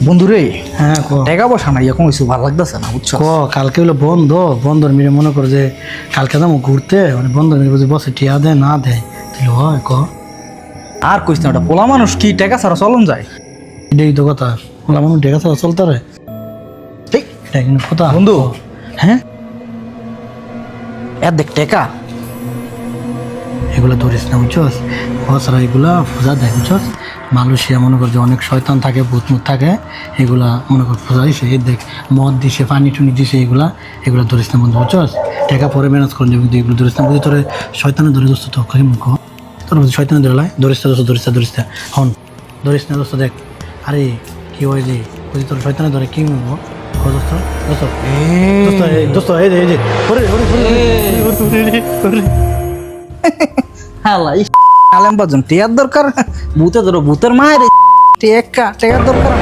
বন্ধুরে হ্যাঁ ক। টাকা পয়সা নাই এখন কিছু ভালো লাগতেছে না বুঝছ? ক কালকে হলো বন্ধ বন্ধর মিলে মনে করে যে কালকে যাব ঘুরতে মানে বন্ধর মিলে বুঝি বসে টিয়া দেয় না দেয় তাহলে হয় ক? আর কইস না ওটা পোলা মানুষ কি টাকা ছাড়া চলন যায়? এটাই তো কথা ওলা মানুষ ডেকা ছাড়া চলতে রে ঠিক এটা কিন্তু কথা বন্ধু। হ্যাঁ? এর দেখ টাকা। এগুলা ধরিস না বুঝছস? বছরা এগুলা পূজা দেয় বুঝছস মালয়েশিয়া মনে কর যে অনেক শয়তান থাকে ভূত মুত থাকে, এগুলা মনে কর পূজা দিছে। এই দেখ, মদ দিছে, পানি টুনি দিছে, এগুলা এগুলা ধরিস না বন্ধু বুঝছস টাকা পরে ম্যানেজ করে যাবি এগুলো ধরিস না। বুঝি তোরে শয়তানে ধরে দোস্ত তো কই মুখ। তোর বুঝি শয়তানে ধরে লাই। ধরিস দোস্ত, ধরিস ধরিস হন, ধরিস না দোস্ত, দেখ। আরে, কি হয় যে বুঝি তোর শয়তানে ধরে কি মুখ? দোস্ত দোস্ত। দোস্ত দোস্ত, এই যে এই যে। ওরে ওরে ওরে, ওরে ওরে হালাই আলেম বাজন টিয়ার দরকার ভূতে ধরো ভূতের মায়ের টেকা টেকার দরকার